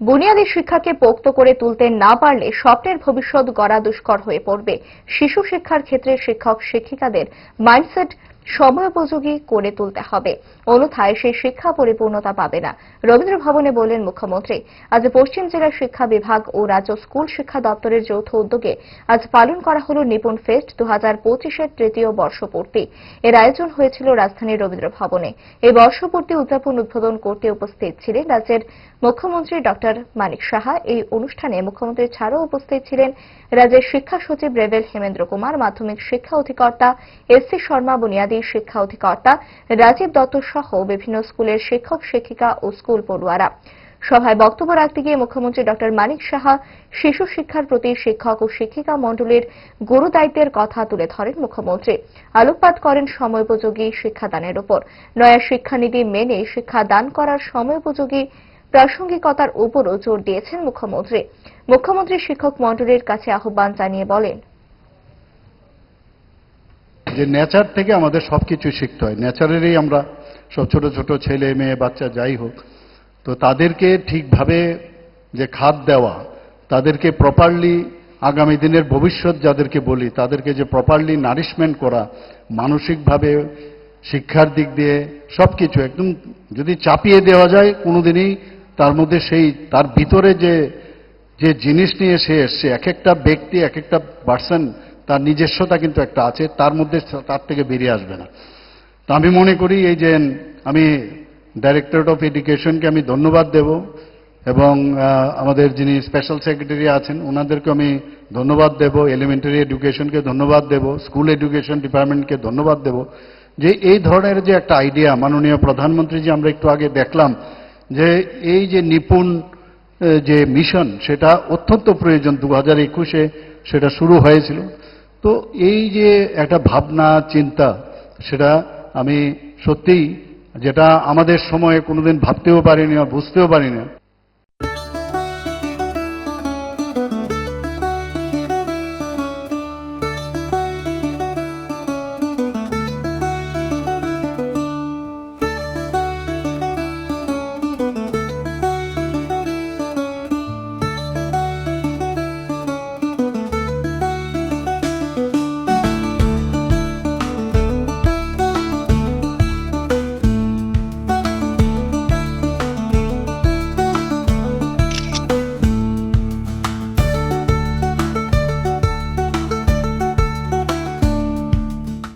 বুনিয়াদী শিক্ষাকে পোক্ত করে তুলতে না পারলে স্বপ্নের ভবিষ্যৎ গড়া দুষ্কর হয়ে পড়বে। শিশু শিক্ষার ক্ষেত্রে শিক্ষক, শিক্ষিকাদের মাইন্ডসেট সময়োপযোগী করে তুলতে হবে। অন্যথায় সেই শিক্ষা পরিপূর্ণতা পাবে না। রবীন্দ্র ভবনে বললেন মুখ্যমন্ত্রী, আজ পশ্চিম জেলা শিক্ষা বিভাগ ও রাজ্য স্কুল শিক্ষা দপ্তরের যৌথ উদ্যোগে আজ পালন করা হল নিপুণ ফেস্ট দু হাজার পঁচিশের তৃতীয় বর্ষপূর্তি। এর আয়োজন হয়েছিল রাজধানীর রবীন্দ্র ভবনে এই বর্ষপূর্তি উদযাপন উদ্বোধন করতে উপস্থিত ছিলেন রাজ্যের মুখ্যমন্ত্রী ডক্টর মানিক সাহা। এই অনুষ্ঠানে মুখ্যমন্ত্রী ছাড়াও উপস্থিত ছিলেন রাজ্যের শিক্ষা সচিব রেবেল হেমেন্দ্র কুমার, মাধ্যমিক শিক্ষা অধিকর্তা এস সি শর্মা, বুনিয়াদী শিক্ষা অধিকর্তা রাজীব দত্ত সহ বিভিন্ন স্কুলের শিক্ষক, শিক্ষিকা ও স্কুল পড়ুয়ারা। সভায় বক্তব্য রাখতে গিয়ে মুখ্যমন্ত্রী ডক্টর মানিক সাহা শিশু শিক্ষার প্রতি শিক্ষক ও শিক্ষিকা মণ্ডলীর গুরু দায়িত্বের কথা তুলে ধরেন মুখ্যমন্ত্রী। আলোকপাত করেন সময়োপযোগী শিক্ষাদানের উপর নয়া শিক্ষানীতি মেনে শিক্ষাদান করার সময়োপযোগী প্রাসঙ্গিকতার উপরও জোর দিয়েছেন মুখ্যমন্ত্রী। মুখ্যমন্ত্রী শিক্ষক মণ্ডলীর কাছে আহ্বান জানিয়ে বলেন যে নেচার থেকে আমাদের সব কিছু শিখতে হয়। নেচারেরই আমরা সব ছোট ছোট ছেলে মেয়ে বাচ্চা যাই হোক, তো তাদেরকে ঠিকভাবে যে খাদ দেওয়া, তাদেরকে প্রপারলি আগামী দিনের ভবিষ্যৎ যাদেরকে বলি, তাদেরকে যে প্রপারলি নারিশমেন্ট করা, মানসিকভাবে শিক্ষার দিক দিয়ে সব কিছু একদম যদি চাপিয়ে দেওয়া যায় কোনোদিনই, তার মধ্যে সেই, তার ভিতরে যে যে জিনিস নিয়ে সে এসছে, এক একটা ব্যক্তি, এক একটা পার্সন তার নিজস্বতা কিন্তু একটা আছে, তার মধ্যে তার থেকে বেরিয়ে আসবে না। তো আমি মনে করি এই যে আমি ডাইরেক্টরেট অফ এডুকেশনকে আমি ধন্যবাদ দেব এবং আমাদের যিনি স্পেশাল সেক্রেটারি আছেন ওনাদেরকে আমি ধন্যবাদ দেব এলিমেন্টারি এডুকেশনকে ধন্যবাদ দেব স্কুল এডুকেশন ডিপার্টমেন্টকে ধন্যবাদ দেব। যে এই ধরনের যে একটা আইডিয়া মাননীয় প্রধানমন্ত্রী যে আমরা একটু আগে দেখলাম যে এই যে নিপুণ যে মিশন সেটা অত্যন্ত প্রয়োজন। দু হাজার একুশে সেটা শুরু হয়েছিল। তো এই যে একটা ভাবনা, চিন্তা, সেটা আমি সত্যিই যেটা আমাদের সময়ে কোনোদিন ভাবতেও পারিনি বা বুঝতেও পারিনি